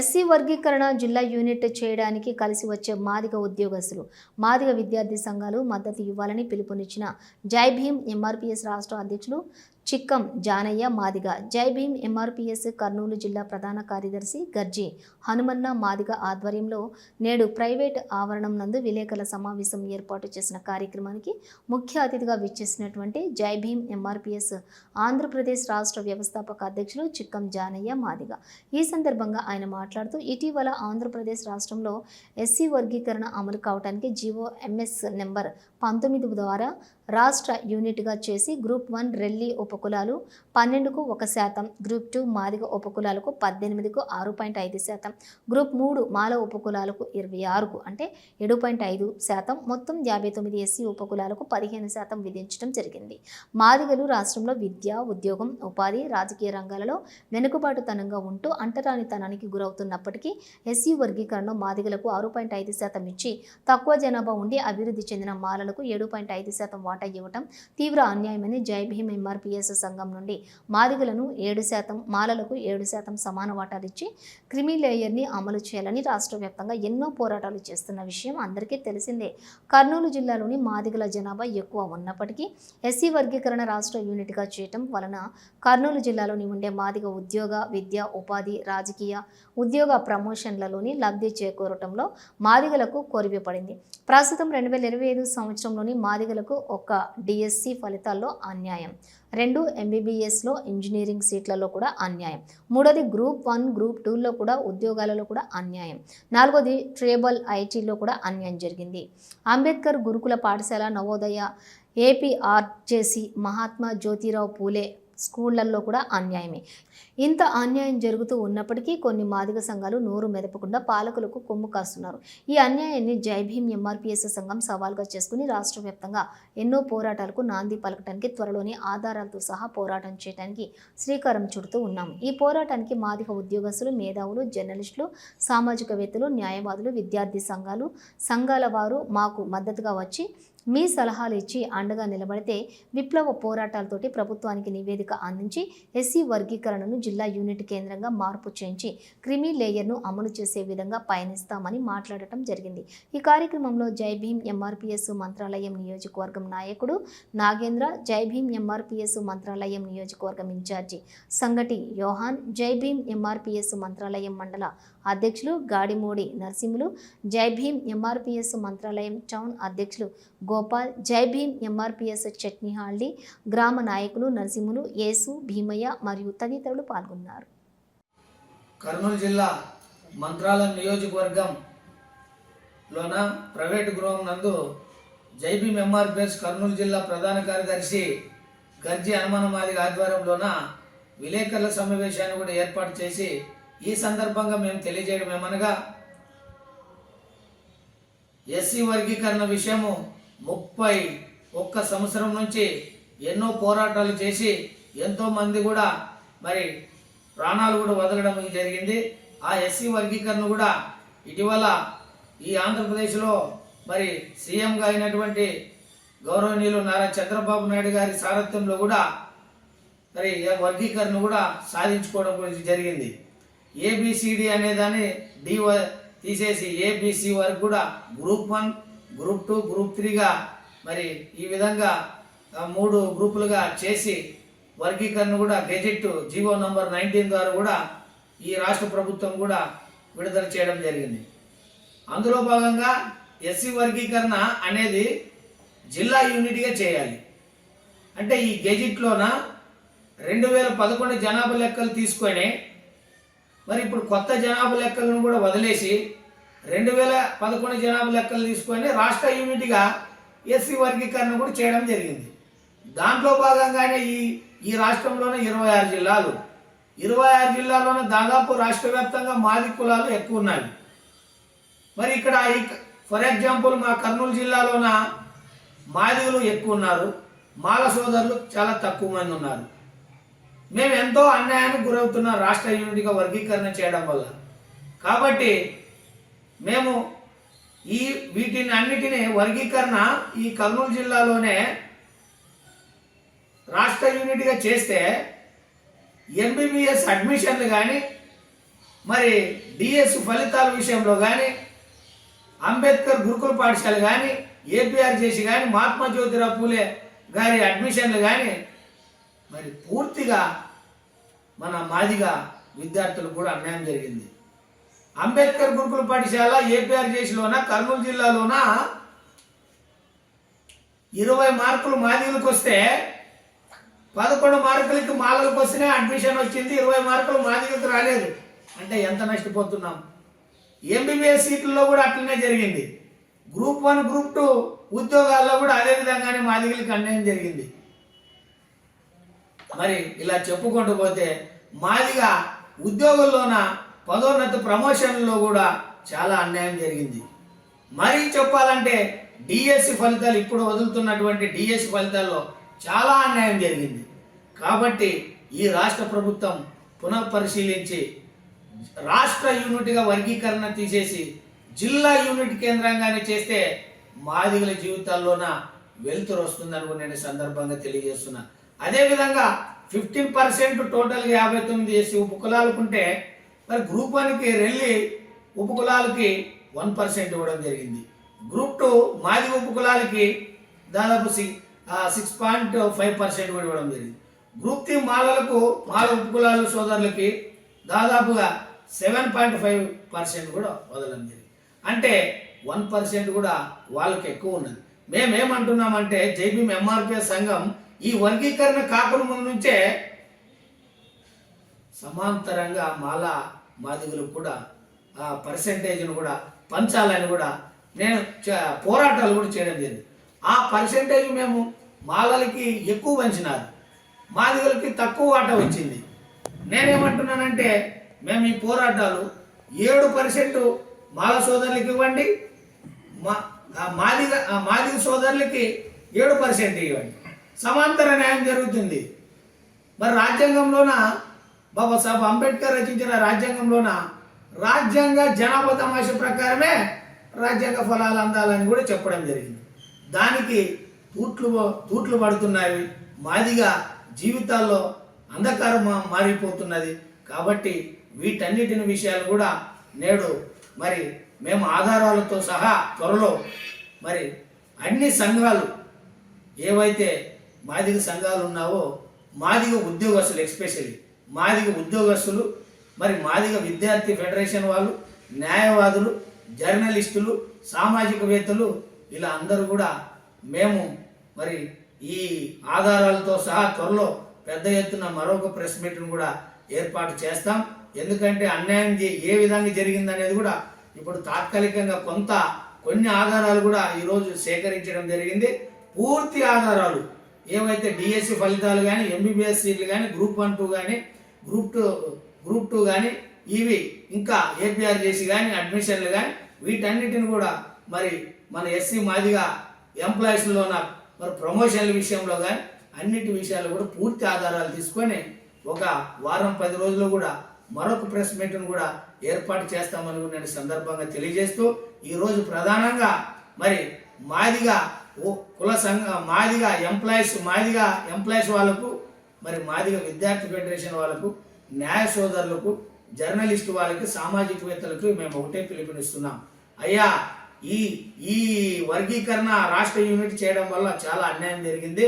SC వర్గీకరణ జిల్లా unit చేయడానికి కలిసి వచ్చే మాదిగ ఉద్యోగస్తులు మాదిగ విద్యార్థి సంఘాలు మద్దతు ఇవ్వాలని పిలుపునిచ్చిన జై భీమ్ ఎంఆర్పీఎస్ రాష్ట్ర అధ్యక్షులు చిక్కం జానయ్య మాదిగ. జై భీమ్ ఎంఆర్పీఎస్ కర్నూలు జిల్లా ప్రధాన కార్యదర్శి గర్జీ. హనుమన్న మాదిగ ఆధ్వర్యంలో నేడు ప్రైవేట్ ఆవరణం నందు విలేకరుల సమావేశం ఏర్పాటు చేసిన కార్యక్రమానికి ముఖ్య అతిథిగా విచ్చేసినటువంటి జై భీమ్ ఎంఆర్పిఎస్ ఆంధ్రప్రదేశ్ రాష్ట్ర వ్యవస్థాపక అధ్యక్షులు చిక్కం జానయ్య మాదిగ. ఈ సందర్భంగా ఆయన మాట్లాడుతూ ఇటీవల ఆంధ్రప్రదేశ్ రాష్ట్రంలో ఎస్సీ వర్గీకరణ అమలు కావడానికి జీవో ఎంఎస్ నెంబర్ పంతొమ్మిది ద్వారా రాష్ట్ర యూనిట్గా చేసి గ్రూప్ వన్ రెల్లి ఉపకులాలు పన్నెండుకు ఒక శాతం గ్రూప్ టూ మాదిగ ఉపకులాలకు పద్దెనిమిదికు ఆరు పాయింట్ ఐదు శాతం గ్రూప్ మూడు మాల ఉపకులాలకు ఇరవై ఆరుకు అంటే ఏడు పాయింట్ ఐదు శాతం మొత్తం యాభై తొమ్మిది ఎస్సీ ఉపకులాలకు పదిహేను శాతం విధించడం జరిగింది. మాదిగలు రాష్ట్రంలో విద్య ఉద్యోగం ఉపాధి రాజకీయ రంగాలలో వెనుకబాటుతనంగా ఉంటూ అంటరానితనానికి గురవుతున్నప్పటికీ ఎస్సీ వర్గీకరణలో మాదిగలకు ఆరు పాయింట్ ఐదు శాతం ఇచ్చి తక్కువ జనాభా ఉండి అభివృద్ధి చెందిన మాలలకు ఏడు పాయింట్ ఐదు శాతం వాటా ఇవ్వటం తీవ్ర అన్యాయమని జై భీమ్ ఎంఆర్పిఎస్ సంఘం నుండి మాదిగలను ఏడు శాతం మాలలకు ఏడు శాతం సమాన వాటాలు ఇచ్చి క్రిమి లేయర్ని అమలు చేయాలని రాష్ట్ర వ్యాప్తంగా ఎన్నో పోరాటాలు చేస్తున్న విషయం అందరికీ తెలిసిందే. కర్నూలు జిల్లాలోని మాదిగల జనాభా ఎక్కువ ఉన్నప్పటికీ ఎస్సీ వర్గీకరణ రాష్ట్ర యూనిట్గా చేయటం వలన కర్నూలు జిల్లాలోని ఉండే మాదిగ ఉద్యోగ విద్య ఉపాధి రాజకీయ ఉద్యోగ ప్రమోషన్లలోని లబ్ధి చేకూరటంలో మాదిగలకు కొరివిపడింది ప్రస్తుతం రెండు వేల ఇరవై ఐదు సంవత్సరం సంవత్సరంలోని మాదిగలకు ఒక డిఎస్సి ఫలితాల్లో అన్యాయం. రెండు ఎంబీబీఎస్లో ఇంజనీరింగ్ సీట్లలో కూడా అన్యాయం. మూడోది గ్రూప్ వన్ గ్రూప్ టూలో కూడా ఉద్యోగాలలో కూడా అన్యాయం. నాలుగోది ట్రేబల్ ఐటీలో కూడా అన్యాయం జరిగింది. అంబేద్కర్ గురుకుల పాఠశాల నవోదయ ఏపీఆర్జేసి మహాత్మా జ్యోతిరావు పూలే స్కూళ్ళలో కూడా అన్యాయమే. ఇంత అన్యాయం జరుగుతూ ఉన్నప్పటికీ కొన్ని మాదిగ సంఘాలు నోరు మెదపకుండా పాలకులకు కొమ్ము కాస్తున్నారు. ఈ అన్యాయాన్ని జైభీం ఎంఆర్పిఎస్ సంఘం సవాల్గా చేసుకుని రాష్ట్ర వ్యాప్తంగా ఎన్నో పోరాటాలకు నాంది పలకటానికి త్వరలోనే ఆధారాలతో సహా పోరాటం చేయడానికి శ్రీకారం చుడుతూ ఉన్నాం ఈ పోరాటానికి మాదిగ ఉద్యోగస్తులు మేధావులు జర్నలిస్టులు సామాజికవేత్తలు న్యాయవాదులు విద్యార్థి సంఘాలు సంఘాల వారు మాకు మద్దతుగా వచ్చి మీ సలహాలు ఇచ్చి అండగా నిలబడితే విప్లవ పోరాటాలతోటి ప్రభుత్వానికి నివేదిక అందించి ఎస్సీ వర్గీకరణను జిల్లా యూనిట్ కేంద్రంగా మార్పు చేయించి క్రిమి లేయర్ను అమలు చేసే విధంగా పయనిస్తామని మాట్లాడటం జరిగింది. ఈ కార్యక్రమంలో జై భీమ్ ఎంఆర్పీఎస్ మంత్రాలయం నియోజకవర్గం నాయకుడు నాగేంద్ర జై భీమ్ ఎంఆర్పిఎస్ మంత్రాలయం నియోజకవర్గం ఇన్ఛార్జి సంగటి యోహాన్ జై భీమ్ ఎంఆర్పిఎస్ మంత్రాలయం మండల అధ్యక్షులు గాడిమూడి నరసింహులు జై భీమ్ ఎంఆర్పిఎస్ మంత్రాలయం టౌన్ అధ్యక్షులు గోపాల్ జై భీమ్ ఎంఆర్పీఎస్ చట్నీహాల్డి గ్రామ నాయకులు నరసింహులు యేసు భీమయ్య మరియు తదితరులు పాల్గొన్నారు. కర్నూలు జిల్లా మంత్రాల నియోజకవర్గం లోన ప్రైవేటు గృహం నందు జైబీ ఎంఆర్పిఎస్ కర్నూలు జిల్లా ప్రధాన కార్యదర్శి గర్జీ హనుమానమాది ఆధ్వర్యంలోన విలేకరుల సమావేశాన్ని కూడా ఏర్పాటు చేసి ఈ సందర్భంగా మేము తెలియజేయడం ఏమనగా ఎస్సీ వర్గీకరణ విషయము ముప్పై ఒక్క సంవత్సరం నుంచి ఎన్నో పోరాటాలు చేసి ఎంతోమంది కూడా మరి ప్రాణాలు కూడా వదలడం జరిగింది. ఆ ఎస్సీ వర్గీకరణ కూడా ఇటీవల ఈ ఆంధ్రప్రదేశ్లో మరి సీఎంగా అయినటువంటి గౌరవనీయులు నారా చంద్రబాబు నాయుడు గారి సారథ్యంలో కూడా మరి వర్గీకరణ కూడా సాధించుకోవడం గురించి జరిగింది. ఏబిసిడి అనే దాన్ని డి తీసేసి ఏబిసి వరకు కూడా group one group two group త్రీగా మరి ఈ విధంగా మూడు గ్రూపులుగా చేసి వర్గీకరణ కూడా గెజెట్ జీవో నంబర్ నైన్టీన్ ద్వారా కూడా ఈ రాష్ట్ర ప్రభుత్వం కూడా విడుదల చేయడం జరిగింది. అందులో భాగంగా ఎస్సీ వర్గీకరణ అనేది జిల్లా యూనిట్గా చేయాలి. అంటే ఈ గెజిట్లోన రెండు వేల పదకొండు జనాభా లెక్కలు తీసుకొని మరి ఇప్పుడు కొత్త జనాభా లెక్కలను కూడా వదిలేసి రెండు వేల పదకొండు జనాభా లెక్కలు తీసుకొని రాష్ట్ర యూనిట్గా ఎస్సీ వర్గీకరణ కూడా చేయడం జరిగింది. దాంట్లో భాగంగానే ఈ ఈ రాష్ట్రంలోనే ఇరవై ఆరు జిల్లాలు. ఇరవై ఆరు జిల్లాల్లోనే దాదాపు రాష్ట్ర వ్యాప్తంగా మాది కులాలు ఎక్కువ ఉన్నాయి. మరి ఇక్కడ ఫర్ ఎగ్జాంపుల్ మా కర్నూలు జిల్లాలోన మాదిగులు ఎక్కువ ఉన్నారు. మాల సోదరులు చాలా తక్కువ మంది ఉన్నారు. మేము ఎంతో అన్యాయానికి గురవుతున్నాం రాష్ట్ర యూనిట్గా వర్గీకరణ చేయడం వల్ల. కాబట్టి మేము ఈ వీటిని అన్నిటినీ వర్గీకరణ ఈ కర్నూలు జిల్లాలోనే రాష్ట్ర యూనిట్గా చేస్తే ఎంబీబీఎస్ అడ్మిషన్లు కానీ మరి డిఎస్ ఫలితాల విషయంలో కానీ అంబేద్కర్ గురుకుల పాఠశాల కానీ ఏపీఆర్ చేసి కానీ మహాత్మా జ్యోతిరావు పూలే గారి అడ్మిషన్లు కానీ మరి పూర్తిగా మన మాదిగా విద్యార్థులకు కూడా అన్యాయం జరిగింది. అంబేద్కర్ గురుకుల పాఠశాల ఏపీఆర్ చేసిలోన కర్నూలు జిల్లాలోన? ఇరవై మార్కులు మాదిలకు వస్తే పదకొండు మార్కులకి మాలలకు వస్తేనే అడ్మిషన్ వచ్చింది ఇరవై మార్కులు మాదిలకు రాలేదు. అంటే ఎంత నష్టపోతున్నాం? ఎంబీబీఎస్ సీట్లలో కూడా అట్లనే జరిగింది. గ్రూప్ వన్ గ్రూప్ టూ ఉద్యోగాల్లో కూడా అదే విధంగానే మాదిగలకు అన్యాయం జరిగింది. మరి ఇలా చెప్పుకుంటూ పోతే మాదిగా ఉద్యోగుల్లోన పదోన్నతి ప్రమోషన్లో కూడా చాలా అన్యాయం జరిగింది. మరీ చెప్పాలంటే డిఎస్సి ఫలితాలు ఇప్పుడు వదులుతున్నటువంటి డిఎస్సి ఫలితాల్లో చాలా అన్యాయం జరిగింది. కాబట్టి ఈ రాష్ట్ర ప్రభుత్వం పునఃపరిశీలించి రాష్ట్ర యూనిట్గా వర్గీకరణ తీసేసి జిల్లా యూనిట్ కేంద్రంగానే చేస్తే మాదిగల జీవితాల్లోన వెలుతురు వస్తుందని కూడా నేను సందర్భంగా తెలియజేస్తున్నా. అదేవిధంగా ఫిఫ్టీన్ పర్సెంట్ టోటల్గా యాభై తొమ్మిది చేసి ఉపకులాలకుంటే మరి గ్రూప్ వన్కి రెల్లి ఉపకులాలకి వన్ పర్సెంట్ ఇవ్వడం జరిగింది. గ్రూప్ టూ మాది ఉపకులాలకి దాదాపు six six point five percent కూడా ఇవ్వడం జరిగింది. గ్రూప్ త్రీ మాలలకు మాల ఉపకులాల సోదరులకి దాదాపుగా సెవెన్ పాయింట్ ఫైవ్ పర్సెంట్ కూడా వదలడం జరిగింది. అంటే వన్ పర్సెంట్ కూడా వాళ్ళకి ఎక్కువ ఉన్నది. మేమేమంటున్నామంటే జైబీఎం ఎంఆర్పిఎస్ సంఘం ఈ వర్గీకరణ కాకుండా ముందు నుంచే సమాంతరంగా మాల మాదిగులకు కూడా ఆ పర్సెంటేజ్ను కూడా పంచాలని కూడా నేను పోరాటాలు కూడా చేయడం జరిగింది. ఆ పర్సెంటేజ్ మేము మాలలకి ఎక్కువ పంచినారు. మాదిగలకి తక్కువ వాటా వచ్చింది. నేనేమంటున్నానంటే మేము ఈ పోరాటాలు ఏడు పర్సెంట్ మాల సోదరులకి ఇవ్వండి మా మాదిగ మాదిగ సోదరులకి ఏడు పర్సెంట్ ఇవ్వండి. సమాంతర న్యాయం జరుగుతుంది. మరి రాజ్యాంగంలోన బాబాసాహెబ్ అంబేద్కర్ రచించిన రాజ్యాంగంలోన రాజ్యాంగ జనాభా తమాష ప్రకారమే రాజ్యాంగ ఫలాలు అందాలని కూడా చెప్పడం జరిగింది. దానికి తూట్లు తూట్లు పడుతున్నాయి. మాదిగా జీవితాల్లో అంధకారం మా- మారిపోతున్నది. కాబట్టి వీటన్నిటిని విషయాలు కూడా నేడు మరి మేము ఆధారాలతో సహా త్వరలో మరి అన్ని సంఘాలు ఏవైతే మాదిగ సంఘాలు ఉన్నావో మాదిగ ఉద్యోగస్తులు ఎస్పెషల్లీ మాదిగ ఉద్యోగస్తులు మరి మాదిగ విద్యార్థి ఫెడరేషన్ వాళ్ళు న్యాయవాదులు జర్నలిస్టులు సామాజికవేత్తలు ఇలా అందరూ కూడా మేము మరి ఈ ఆధారాలతో సహా త్వరలో పెద్ద ఎత్తున మరొక ప్రెస్ మీట్ను కూడా ఏర్పాటు చేస్తాం. ఎందుకంటే అన్యాయం ఏ విధంగా జరిగిందనేది కూడా ఇప్పుడు తాత్కాలికంగా కొంత కొన్ని ఆధారాలు కూడా ఈరోజు సేకరించడం జరిగింది. పూర్తి ఆధారాలు ఏవైతే డిఎస్సి ఫలితాలు కానీ ఎంబీబీఎస్ సీట్లు కానీ గ్రూప్ వన్ టూ కానీ గ్రూప్ టూ గ్రూప్ టూ కానీ ఇవి ఇంకా ఏపీఆర్ చేసి కానీ అడ్మిషన్లు కానీ వీటన్నిటిని కూడా మరి మన ఎస్సీ మాదిగా ఎంప్లాయీస్లోన మరి ప్రమోషన్ల విషయంలో కానీ అన్నిటి విషయాలు కూడా పూర్తి ఆధారాలు తీసుకొని ఒక వారం పది రోజులు కూడా మరొక ప్రెస్ మీట్ను కూడా ఏర్పాటు చేస్తామనుకునే సందర్భంగా తెలియజేస్తూ ఈరోజు ప్రధానంగా మరి మాదిగా కుల సంఘ మాదిగా ఎంప్లాయీస్ మాదిగా ఎంప్లాయీస్ వాళ్ళకు మరి మాదిగా విద్యార్థి ఫెడరేషన్ వాళ్ళకు న్యాయ సోదరులకు జర్నలిస్టు వాళ్ళకి సామాజికవేత్తలకు మేము ఒకటే పిలుపునిస్తున్నాం. అయ్యా ఈ ఈ వర్గీకరణ రాష్ట్ర యూనిట్ చేయడం వల్ల చాలా అన్యాయం జరిగింది.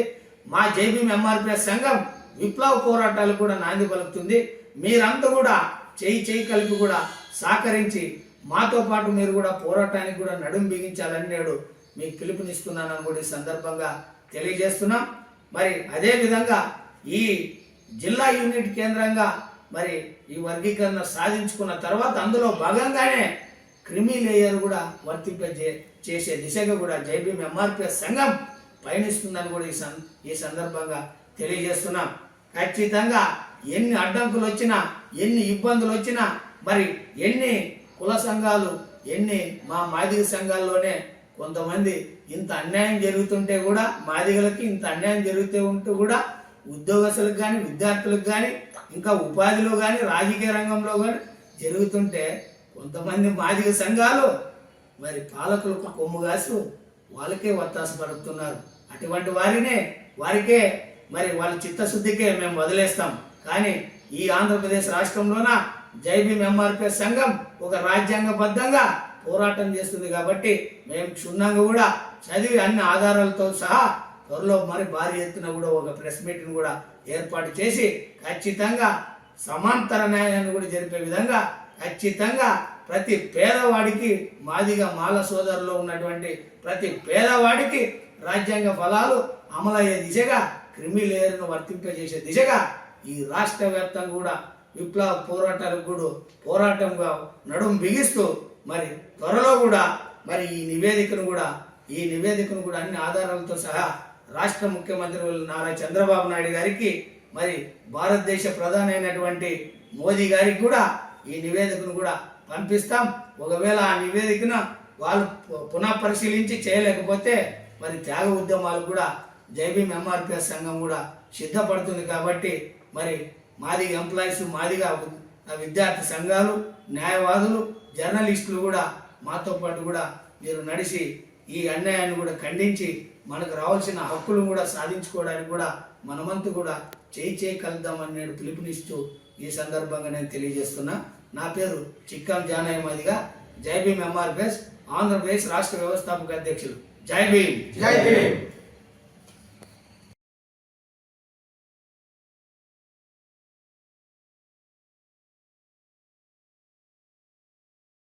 మా జైబీఎం ఎంఆర్పిఎస్ సంఘం విప్లవ పోరాటాలు కూడా నాంది పలుకుతుంది. మీరంతా కూడా చేయి చేయి కలిపి కూడా సహకరించి మాతో పాటు మీరు కూడా పోరాటానికి కూడా నడుం బిగించాలని నేడు మీకు పిలుపునిస్తున్నానని కూడా ఈ సందర్భంగా తెలియజేస్తున్నాం. మరి అదేవిధంగా ఈ జిల్లా యూనిట్ కేంద్రంగా మరి ఈ వర్గీకరణ సాధించుకున్న తర్వాత అందులో భాగంగానే క్రిమి లేయర్ కూడా వర్తింప చేసే దిశగా కూడా జైబీఎం ఎంఆర్పిఎస్ సంఘం పయనిస్తుందని కూడా ఈ సం ఈ సందర్భంగా తెలియజేస్తున్నాం. ఖచ్చితంగా ఎన్ని అడ్డంకులు వచ్చినా ఎన్ని ఇబ్బందులు వచ్చినా మరి ఎన్ని కుల సంఘాలు ఎన్ని మా మాదిగ సంఘాల్లోనే కొంతమంది ఇంత అన్యాయం జరుగుతుంటే కూడా మాదిగలకి ఇంత అన్యాయం జరుగుతూ ఉంటూ కూడా ఉద్యోగస్తులకు కానీ విద్యార్థులకు కానీ ఇంకా ఉపాధిలో కానీ రాజకీయ రంగంలో కానీ జరుగుతుంటే కొంతమంది మాదిక సంఘాలు మరి పాలకులకు కొమ్ము కాసు వాళ్ళకే వత్తాస పడుతున్నారు అటువంటి వారినే వారికే మరి వాళ్ళ చిత్తశుద్ధికే మేము వదిలేస్తాం. కానీ ఈ ఆంధ్రప్రదేశ్ రాష్ట్రంలోన జైబీ భీమ్ ఎంఆర్పిఎస్ సంఘం ఒక రాజ్యాంగబద్ధంగా పోరాటం చేస్తుంది కాబట్టి మేము క్షుణ్ణంగా కూడా చదివి అన్ని ఆధారాలతో సహా త్వరలో మరి భారీ ఎత్తున కూడా ఒక ప్రెస్ మీట్ను కూడా ఏర్పాటు చేసి ఖచ్చితంగా సమాంతర న్యాయాన్ని కూడా జరిపే విధంగా ఖచ్చితంగా ప్రతి పేదవాడికి మాదిగా మాల సోదరులో ఉన్నటువంటి ప్రతి పేదవాడికి రాజ్యాంగ ఫలాలు అమలయ్యే దిశగా క్రిమి లేయర్ను వర్తింపజేసే దిశగా ఈ రాష్ట్ర వ్యాప్తంగా కూడా విప్లవ పోరాటాలకు కూడా పోరాటంగా నడుం బిగిస్తూ మరి త్వరలో కూడా మరి ఈ నివేదికను కూడా ఈ నివేదికను కూడా అన్ని ఆధారాలతో సహా రాష్ట్ర ముఖ్యమంత్రి నారా చంద్రబాబు నాయుడు గారికి మరి భారతదేశ ప్రధాని అయినటువంటి మోదీ గారికి కూడా ఈ నివేదికను కూడా పంపిస్తాం. ఒకవేళ ఆ నివేదికను వాళ్ళు పునః పరిశీలించి చేయలేకపోతే మరి త్యాగ ఉద్యమాలు కూడా జైబీ ఎంఆర్పిఎస్ సంఘం కూడా సిద్ధపడుతుంది కాబట్టి మరి మాది ఎంప్లాయీస్ మాదిగా విద్యార్థి సంఘాలు న్యాయవాదులు జర్నలిస్టులు కూడా మాతో పాటు కూడా మీరు నడిచి ఈ అన్యాయాన్ని కూడా ఖండించి మనకు రావాల్సిన హక్కులు కూడా సాధించుకోవడానికి కూడా మనమంతు కూడా చేయి చేయి కలుద్దామని నేను పిలుపునిస్తూ ఈ సందర్భంగా నేను తెలియజేస్తున్నా. నా పేరు చిక్కం జానయమాదిగా జై భీమ్ ఎంఆర్పిఎస్ ఆంధ్రప్రదేశ్ రాష్ట్ర వ్యవస్థాపక అధ్యక్షులు. జై భీమ్. జై భీమ్.